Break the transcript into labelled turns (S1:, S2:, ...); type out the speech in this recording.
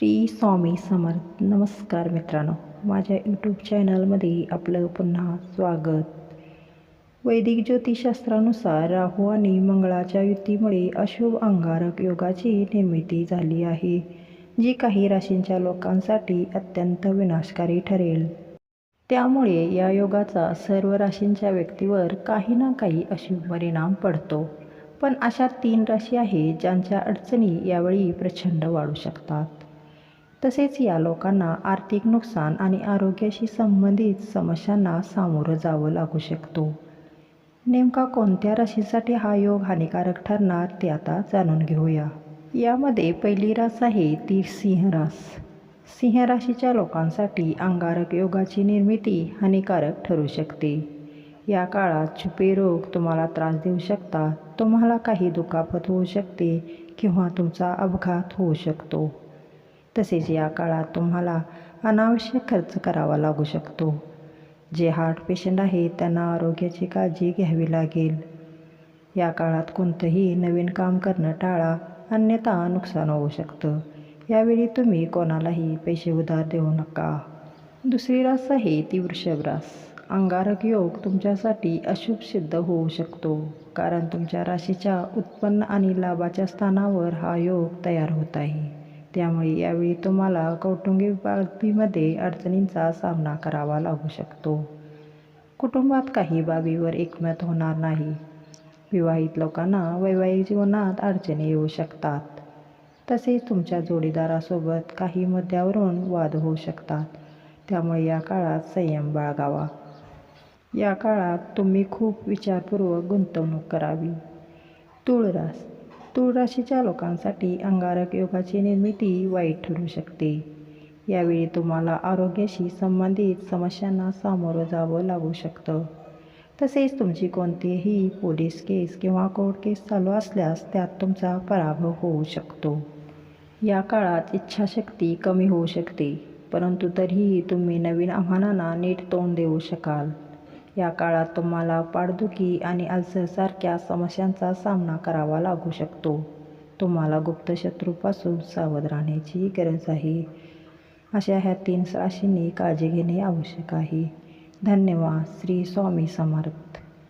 S1: श्री स्वामी समर्थ. नमस्कार मित्रांनो. माझ्या यूट्यूब चॅनलमध्ये आपलं पुन्हा स्वागत. वैदिक ज्योतिषशास्त्रानुसार राहू आणि मंगळाच्या युतीमुळे अशुभ अंगारक योगाची निर्मिती झाली आहे जी काही राशींच्या लोकांसाठी अत्यंत विनाशकारी ठरेल. त्यामुळे या योगाचा सर्व राशींच्या व्यक्तीवर काही ना काही अशुभ परिणाम पडतो. पण अशा तीन राशी आहेत ज्यांच्या अडचणी यावेळी प्रचंड वाढू शकतात. तसेच या लोकांना आर्थिक नुकसान आणि आरोग्याशी संबंधित समस्यांना सामोरं जावं लागू शकतो. नेमका कोणत्या राशीसाठी हा योग हानिकारक ठरणार ते आता जाणून घेऊया. यामध्ये पहिली रास आहे ती सिंह रास. सिंह राशीच्या लोकांसाठी अंगारक योगाची निर्मिती हानिकारक ठरू शकते. या काळात छुपे रोग तुम्हाला त्रास देऊ शकतात तुम्हाला काही दुखापत होऊ शकते किंवा तुमचा अपघात होऊ शकतो. तसेच या काळात तुम्हाला अनावश्यक खर्च करावा लागू शकतो. जे हार्ट पेशंट आहेत त्यांना आरोग्याची काळजी घ्यावी लागेल. या काळात कोणतंही नवीन काम करणं टाळा अन्यथा नुकसान होऊ शकतं. यावेळी तुम्ही कोणालाही पैसे उधार देऊ नका. दुसरी रास आहे ती वृषभ रास अंगारक योग तुमच्यासाठी अशुभ सिद्ध होऊ शकतो कारण तुमच्या राशीच्या उत्पन्न आणि लाभाच्या स्थानावर हा योग तयार होत आहे. त्यामुळे यावेळी तुम्हाला कौटुंबिक बाबीमध्ये अडचणींचा सामना करावा लागू शकतो. कुटुंबात काही बाबीवर एकमत होणार नाही. विवाहित लोकांना वैवाहिक जीवनात अडचणी येऊ शकतात. तसेच तुमच्या जोडीदारासोबत काही मुद्द्यावरून वाद होऊ शकतात. त्यामुळे या काळात संयम बाळगावा. या काळात तुम्ही खूप विचारपूर्वक गुंतवणूक करावी. तुळरास तूळ राशीच्या लोकांसाठी अंगारक योगाची निर्मिती वाईट ठरू शकते. यावेळी तुम्हाला आरोग्याशी संबंधित समस्यांना सामोरं जावं लागू शकतं. तसेच तुमची कोणतीही पोलीस केस किंवा कोर्ट केस चालू असल्यास त्यात तुमचा पराभव होऊ शकतो. या काळात इच्छाशक्ती कमी होऊ शकते परंतु तरीही तुम्ही नवीन आव्हानांना नीट तोंड देऊ शकाल. या काळात तुम्हाला पाठदुखी आणि अल्सरसारख्या समस्यांचा सामना करावा लागू शकतो. तुम्हाला गुप्त शत्रूपासून सावध राहण्याची गरज आहे. अशा ह्या तीन राशींनी काळजी घेणे आवश्यक आहे. धन्यवाद. श्री स्वामी समर्थ.